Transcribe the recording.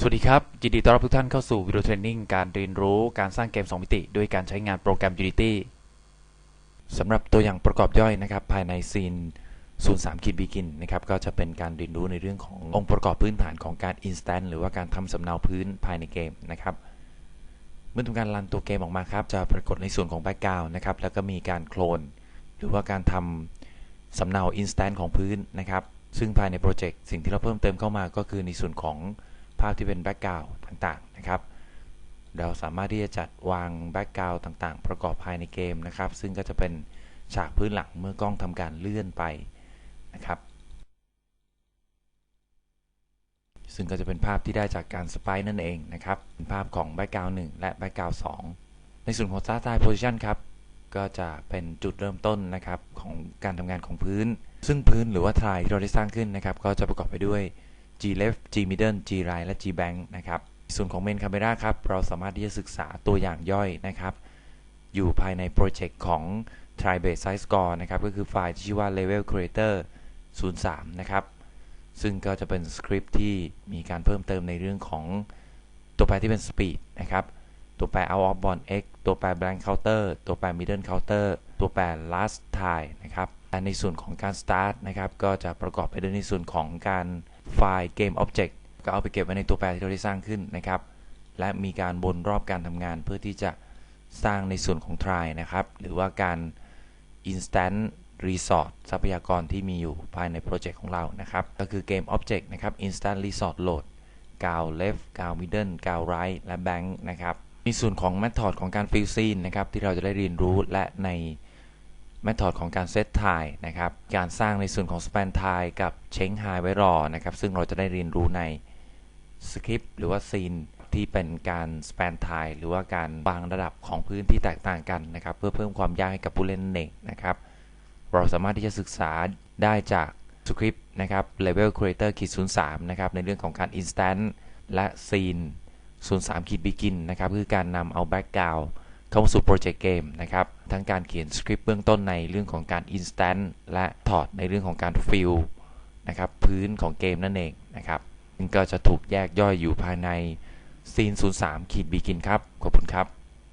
สวัสดีครับ ยินดีต้อนรับทุกท่านเข้าสู่วิดีโอเทรนนิ่งการเรียนรู้การสร้างเกม 2 มิติด้วยการใช้งานโปรแกรม Unity สำหรับตัวอย่างประกอบย่อยนะครับ ภายในซีน03คิด Begin นะครับก็จะเป็นการเรียนรู้ในเรื่องขององค์ประกอบพื้นฐานของการ Instant หรือว่าการทำสำเนาพื้นภายในเกมนะครับ เมื่อทำการรันตัวเกมออกมาครับ จะปรากฏในส่วนของ Background นะครับแล้วก็มีการโคลน หรือว่าการทำสำเนา Instant ของพื้นนะครับซึ่งภายในโปรเจกต์สิ่งที่เราเพิ่มเติมเข้ามาก็คือในส่วนของ ภาพที่เป็นแบ็กกราวด์ต่างๆนะครับเราสามารถที่จะจัดวางแบ็กกราวด์ต่างๆ ประกอบภายในเกมนะครับ ซึ่งก็จะเป็นฉากพื้นหลังเมื่อกล้องทำการเลื่อนไปนะครับซึ่งก็จะเป็นภาพที่ได้จากการสไปนั่นเองนะครับเป็นภาพของแบ็กกราวด์1และแบ็กกราวด์2ในส่วนของ Start Time Position ครับก็จะเป็นจุดเริ่มต้นนะครับของการทำงานของพื้น ซึ่งพื้นหรือว่าทรายที่เราได้สร้างขึ้นนะครับ ก็จะประกอบไปด้วย G left G middle G right และ G bank นะครับส่วนของ main camera ครับ เราสามารถที่จะศึกษาตัวอย่างย่อยนะครับ อยู่ภายในโปรเจกต์ของ Tribase Size Score นะครับ ก็คือไฟล์ที่ชื่อว่า Level Creator 03 นะครับ ซึ่งก็จะเป็นสคริปต์ที่มีการเพิ่มเติมในเรื่องของตัวแปรที่เป็น speed นะครับ ตัวแปร out of bond x ตัวแปร blank counter ตัวแปร middle counter ตัวแปร last time นะครับและในส่วนของการ start นะครับ ก็จะประกอบไปด้วยในส่วนของการ ไฟล์ game object ก็เอาไปเก็บไว้ในตัวแปรที่เราได้สร้างขึ้นนะครับ และมีการวนรอบการทำงานเพื่อที่จะสร้างในส่วนของ try นะครับ หรือว่าการ instant resort ทรัพยากรที่มีอยู่ภายในโปรเจกต์ของเรานะครับ ก็คือ game object นะครับ instant resort load กาว left กาว middle กาว right และ bank นะครับในส่วนของ method ของการ fill scene นะครับที่เราจะได้เรียนรู้และใน method ของการ set time นะครับ การสร้างในส่วนของ span time กับ change high ไว้รอนะครับ ซึ่งเราจะได้เรียนรู้ในสคริปต์หรือว่า scene ที่เป็นการ span time หรือว่าการวางระดับของพื้นที่แตกต่างกันนะครับ เพื่อเพิ่มความยากให้กับผู้เล่นนั่นเองนะครับ เราสามารถที่จะศึกษาได้จากสคริปต์นะครับ level creator ขีด03 นะครับ ในเรื่องของการ instant และ scene 03ขีด begin นะครับ คือการนำเอา background เข้าสู่โปรเจกต์เกมนะครับ ทั้งการเขียนสคริปต์เบื้องต้นในเรื่องของการ instant และถอดในเรื่องของการฟิลนะครับพื้นของเกมนั่นเองนะครับก็จะถูกแยกย่อยอยู่ภายในซีน03ขีดบีกินครับ ขอบคุณครับ